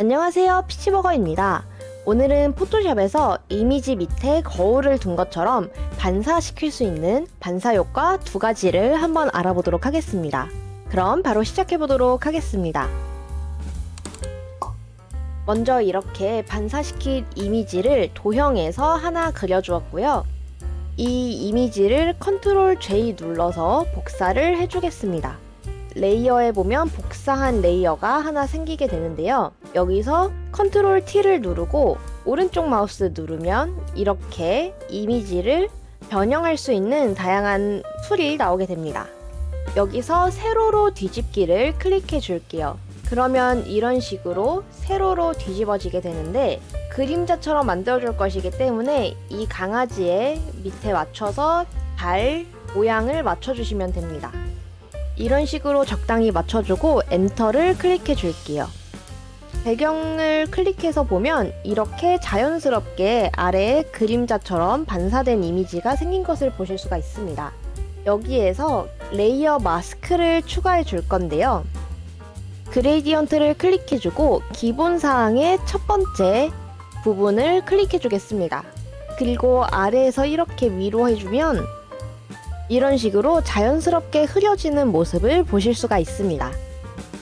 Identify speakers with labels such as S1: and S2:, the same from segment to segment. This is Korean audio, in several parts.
S1: 안녕하세요 피치버거입니다. 오늘은 포토샵에서 이미지 밑에 거울을 둔 것처럼 반사시킬 수 있는 반사효과 두 가지를 한번 알아보도록 하겠습니다. 그럼 바로 시작해보도록 하겠습니다. 먼저 이렇게 반사시킨 이미지를 도형에서 하나 그려주었고요. 이 이미지를 컨트롤 J 눌러서 복사를 해주겠습니다. 레이어에 보면 복사한 레이어가 하나 생기게 되는데요. 여기서 컨트롤 T를 누르고 오른쪽 마우스 누르면 이렇게 이미지를 변형할 수 있는 다양한 툴이 나오게 됩니다. 여기서 세로로 뒤집기를 클릭해 줄게요. 그러면 이런 식으로 세로로 뒤집어지게 되는데 그림자처럼 만들어줄 것이기 때문에 이 강아지의 밑에 맞춰서 발 모양을 맞춰주시면 됩니다. 이런 식으로 적당히 맞춰주고 엔터를 클릭해 줄게요. 배경을 클릭해서 보면 이렇게 자연스럽게 아래에 그림자처럼 반사된 이미지가 생긴 것을 보실 수가 있습니다. 여기에서 레이어 마스크를 추가해 줄 건데요. 그레이디언트를 클릭해 주고 기본 사항의 첫 번째 부분을 클릭해 주겠습니다. 그리고 아래에서 이렇게 위로 해주면 이런 식으로 자연스럽게 흐려지는 모습을 보실 수가 있습니다.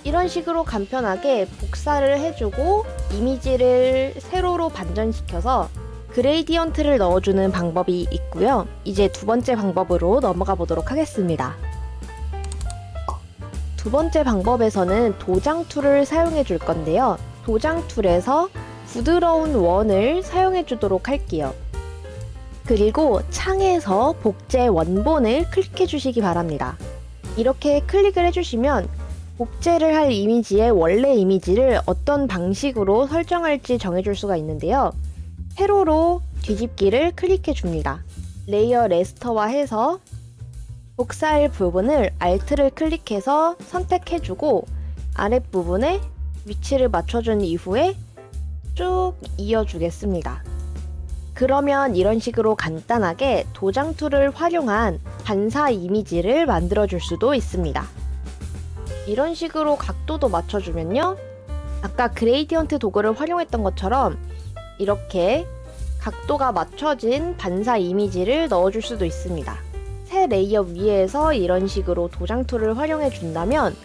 S1: 이런 식으로 간편하게 복사를 해주고 이미지를 세로로 반전시켜서 그레이디언트를 넣어주는 방법이 있고요. 이제 두 번째 방법으로 넘어가 보도록 하겠습니다. 두 번째 방법에서는 도장 툴을 사용해 줄 건데요. 도장 툴에서 부드러운 원을 사용해 주도록 할게요. 그리고 창에서 복제 원본을 클릭해 주시기 바랍니다. 이렇게 클릭을 해주시면 복제를 할 이미지의 원래 이미지를 어떤 방식으로 설정할지 정해줄 수가 있는데요. 세로로 뒤집기를 클릭해 줍니다. 레이어 레스터화 해서 복사할 부분을 Alt를 클릭해서 선택해주고 아랫부분에 위치를 맞춰준 이후에 쭉 이어주겠습니다. 그러면 이런 식으로 간단하게 도장 툴을 활용한 반사 이미지를 만들어 줄 수도 있습니다. 이런 식으로 각도도 맞춰주면요. 아까 그레이디언트 도구를 활용했던 것처럼 이렇게 각도가 맞춰진 반사 이미지를 넣어줄 수도 있습니다. 새 레이어 위에서 이런 식으로 도장 툴을 활용해 준다면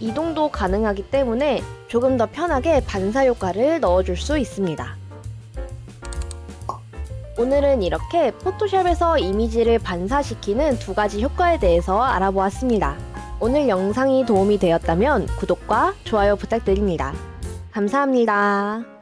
S1: 이동도 가능하기 때문에 조금 더 편하게 반사 효과를 넣어줄 수 있습니다. 오늘은 이렇게 포토샵에서 이미지를 반사시키는 두 가지 효과에 대해서 알아보았습니다. 오늘 영상이 도움이 되었다면 구독과 좋아요 부탁드립니다. 감사합니다.